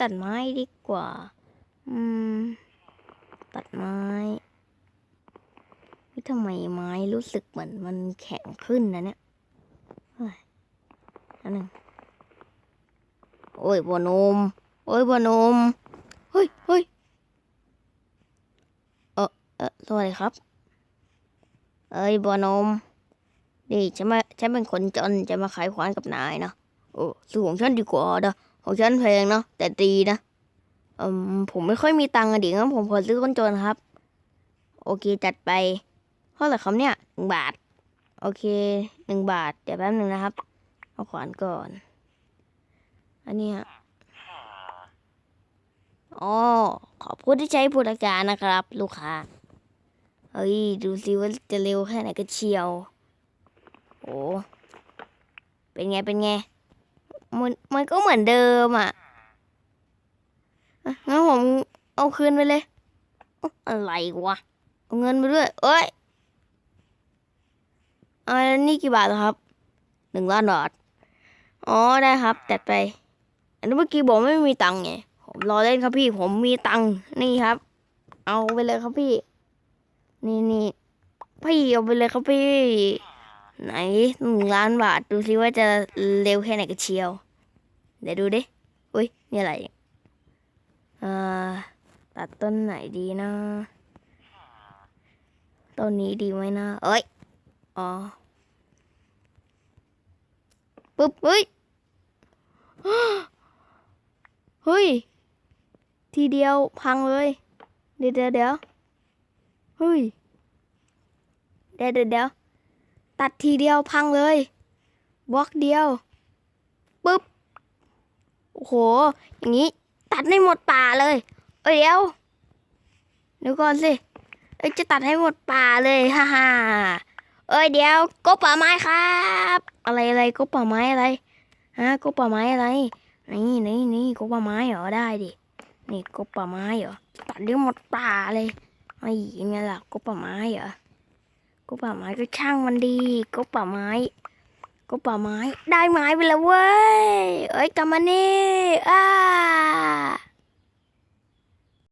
ตัดไม้ดีกว่า อืม ตัดไม้นี่ทำไมไม้รู้สึกเหมือนมันแข็งขึ้นนะเนี่ยเฮ้ยอันหนึ่งโอ้ยบัวนม โอ้ยบัวนม เฮ้ยเฮ้ยเออเออสวัสดีครับ เอ้ยบัวนมนี่ฉันมาฉันเป็นคนจนจะมาขายขวานกับนายนะโอ้ซื้ของฉันดีกว่านะ ของฉันแพงเนาะแต่ดีนะอืมผมไม่ค่อยมีตังค์อะดิงั้นผมขอซื้อคนจนครับ โอเคจัดไปเท่าไหร่ครับเนี่ยหนึ่งบาท โอเคหนึ่งบาท เดี๋ยวแป๊บหนึ่งนะครับ เอาขวานก่อน อันนี้อ๋อขอบคุณที่ใช้บริการนะครับ ลูกค้าเฮ้ยดูสิว่าจะเร็วแค่ไหนกันเชียว โอ้เป็นไงเป็นไง มันมันก็เหมือนเดิมอะงั้นผมเอาคืนไปเลย อะไรวะ เอาเงินไปด้วย เอ้ยอันนี่กี่บาทครับ หนึ่งล้านบาท อ๋อได้ครับจัดไป อันนี้เมื่อกี้บอกไม่มีตังค์ไง ผมรอเล่นครับพี่ ผมมีตังค์นี่ครับ เอาไปเลยครับพี่ นี่นี่พี่เอาไปเลยครับพี่ ไหนหนึ่งล้านบาท ดูสิว่าจะเร็วแค่ไหนกันเชียว เดี๋ยวดูดิ อุ้ยนี่อะไรเอ่อตัดต้นไหนดีนะ ต้นนี้ดีไหมนะ เอ้ย อ๋อปึ๊บเฮ้ย เฮ้ย ทีเดียวพังเลย เดี๋ยวเดี๋ยวเดี๋ยวเฮ้ย เดี๋ยวเดี๋ยวตัดทีเดียวพังเลย บล็อกเดียว โอ้โห อย่างนี้ตัดให้หมดป่าเลย เอ้ยเดี๋ยวเดี๋ยวก่อนสิเอ้ยจะตัดให้หมดป่าเลยฮ่าฮ่าเอ้ยเดี๋ยวกบป่าไม้ครับ อะไรอะไรกบป่าไม้อะไรฮะกบป่าไม้อะไร นี่นี่นี่กบป่าไม้เหรอได้ดินี่กบป่าไม้เหรอตัดให้หมดป่าเลยไอ้ยังไงล่ะกบป่าไม้เหรอก็ป่าไม้ก็ช่างมันดีก็ป่าไม้ ก็ป่าไม้ได้ไม้ไปแล้วเว้ย เอ้ยกลับมานี่อ้า